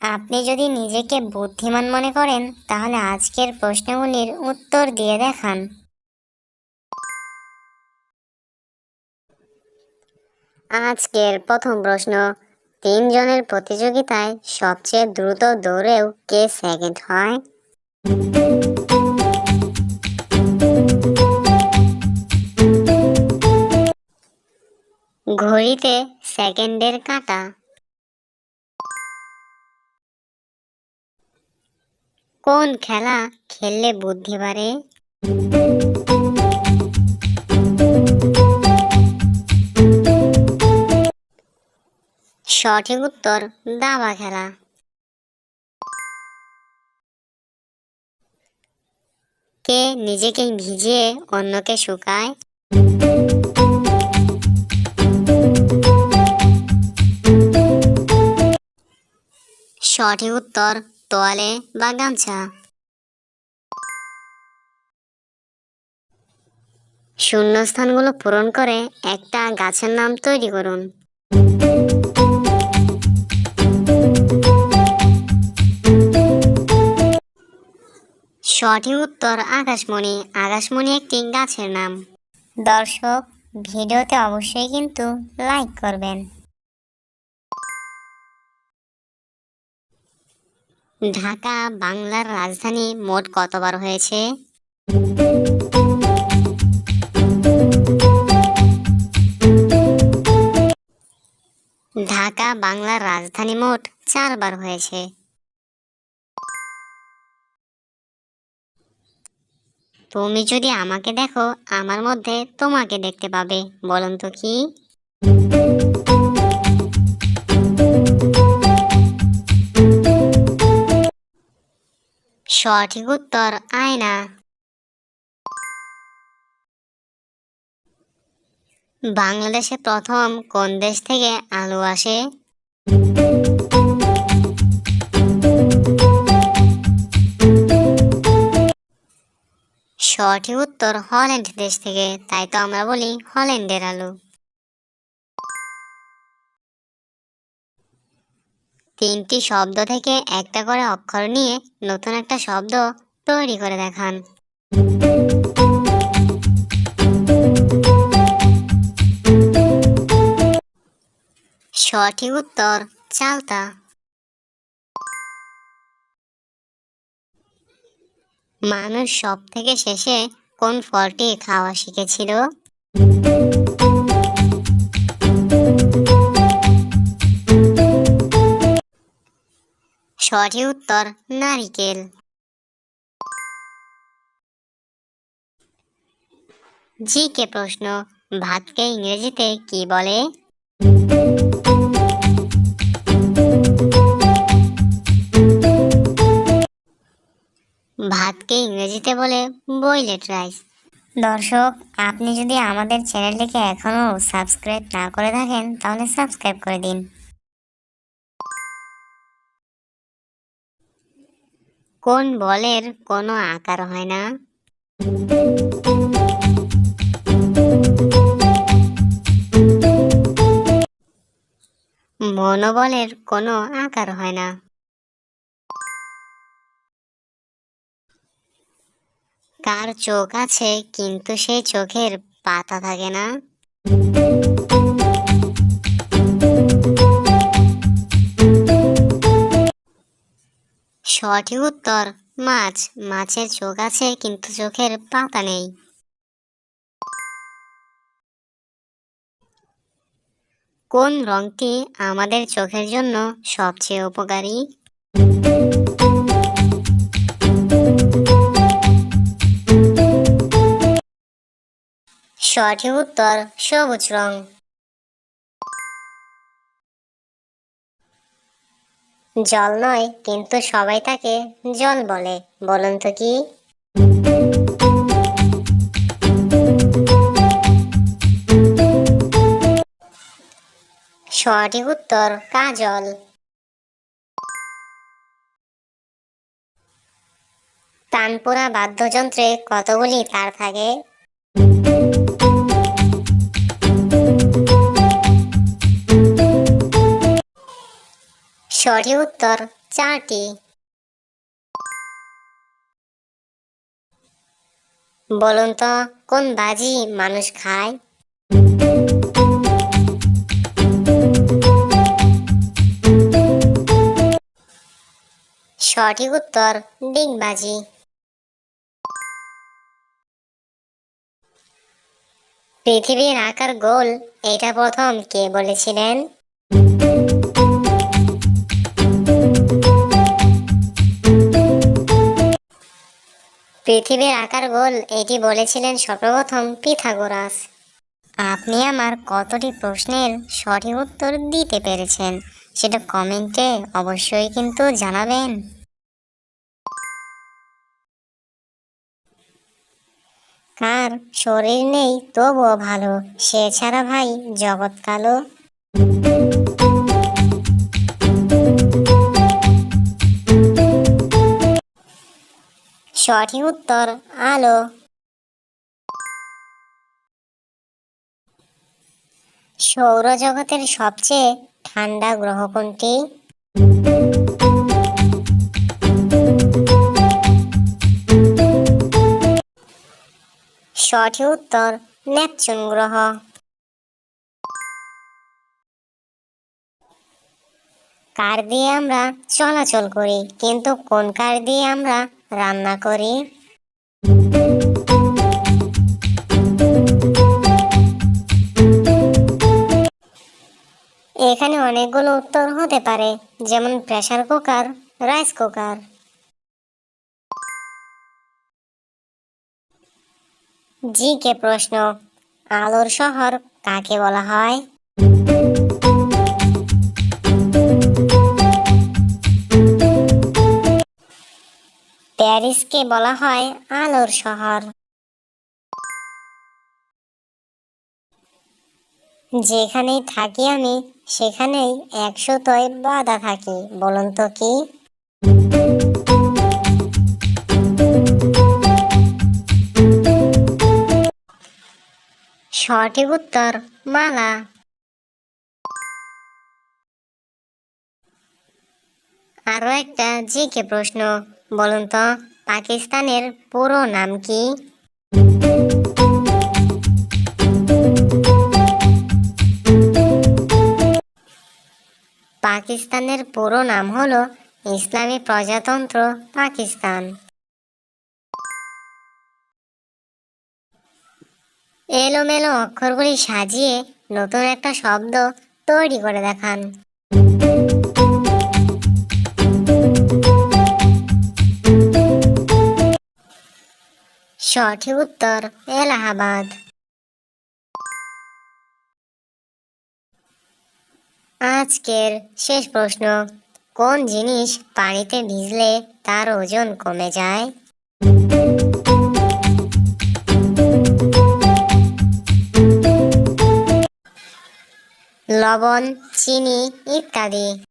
আপনি যদি নিজেকে বুদ্ধিমান মনে করেন, তাহলে আজকের প্রশ্নগুলির উত্তর দিয়ে দেখান। আজকের প্রথম প্রশ্ন, তিনজনের প্রতিযোগিতায় সবচেয়ে দ্রুত দৌড়েও কে সেকেন্ড হয়? ঘড়িতে সেকেন্ডের কাঁটা। কোন খেলা খেললে বুদ্ধি বাড়ে? সঠিক উত্তর, দাবা খেলা। কে নিজেকে ভিজিয়ে অন্যকে শুকায়? সঠিক উত্তর তোয়ালে বা গামছা। শূন্যস্থানগুলো পূরণ করে একটা গাছের নাম তৈরি করুন। সঠিক উত্তর আকাশমণি। আকাশমণি একটি গাছের নাম। দর্শক, ভিডিওতে অবশ্যই কিন্তু লাইক করবেন। ঢাকা, বাংলার রাজধানী মোট কতবার হয়েছে? ঢাকা, বাংলার রাজধানী মোট চারবার হয়েছে। তুমি যদি আমাকে দেখো, আমার মধ্যে তোমাকে দেখতে পাবে, বলুন তো কি? সঠিক উত্তর, আয়না। বাংলাদেশে প্রথম কোন দেশ থেকে আলু আসে? সঠিক উত্তর, হল্যান্ড দেশ থেকে। তাই তো আমরা বলি হল্যান্ডের আলু। তিনটি শব্দ থেকে একটা করে অক্ষর নিয়ে নতুন একটা শব্দ তৈরি করে দেখান। সঠিক উত্তর চালতা। মানুষ সব থেকে শেষে কোন ফলটি খাওয়া শিখেছিল? সঠিক উত্তর, নারিকেল। জি কে প্রশ্ন, ভাতকে ইংরেজিতে কি বলে? ভাতকে ইংরেজিতে বলে বয়লেট রাইস দর্শক, আপনি যদি আমাদের চ্যানেলটিকে এখনও সাবস্ক্রাইব না করে থাকেন, তাহলে সাবস্ক্রাইব করে দিন। কোন বলের কোনো আকার হয় না? মনোবলের কোনো আকার হয় না। কার চোখ আছে, কিন্তু সেই চোখের পাতা থাকে না। সঠিক উত্তর, মাছ। মাছের চোখ আছে, কিন্তু চোখের পাতা নেই। কোন রংটি আমাদের চোখের জন্য সবচেয়ে উপকারী? সঠিক উত্তর, সবুজ রং। জল নয়, কিন্তু সবাই তাকে জল বলে। বলুন তো কি? সঠিক উত্তর, কাজল। তানপুরা বাদ্যযন্ত্রে কতগুলি তার থাকে? সঠিক উত্তর, চারটি। বলুন তো, কোন বাজি মানুষ খায়? সঠিক উত্তর ডিগবাজি পৃথিবীর আকার গোল, এটা প্রথম কে বলেছিলেন? পৃথিবীর আকার গোল, এটি বলেছিলেন সর্বপ্রথম পিথাগোরাস। আপনি আমার কতটি প্রশ্নের সঠিক উত্তর দিতে পেরেছেন, সেটা কমেন্টে অবশ্যই কিন্তু জানাবেন। কার শরীর নেই তবুও ভালো, সে ছাড়া ভাই জগৎ কালো। সঠিক উত্তর আলো। সৌরজগতের সবচেয়ে ঠান্ডা গ্রহ কোনটি? সঠিক উত্তর নেপচুন গ্রহ। কার দিয়ে আমরা চলাচল করি? কিন্তু কোন কার দিয়ে আমরা রান্না করি? এখানে অনেকগুলো উত্তর হতে পারে, যেমন pressure cooker, rice cooker. G K প্রশ্ন, আলোর শহর কাকে বলা হয়? প্যারিসকে বলা হয় আলোর শহর। যেখানেই থাকি আমি, সেখানেই একশোতয় বাধা থাকি, বলুন তো কি? সঠিক উত্তর, মালা। আরও একটা জিকে প্রশ্ন। বলুন তো, পাকিস্তানের পুরো নাম কি? পাকিস্তানের পুরো নাম হলো ইসলামী প্রজাতন্ত্র পাকিস্তান। এলোমেলো অক্ষরগুলি সাজিয়ে নতুন একটা শব্দ তৈরি করে দেখান। সঠিক উত্তর এলাহাবাদ। আজকের শেষ প্রশ্ন, কোন জিনিস পানিতে ভিজলে তার ওজন কমে যায়? লবণ, চিনি ইত্যাদি।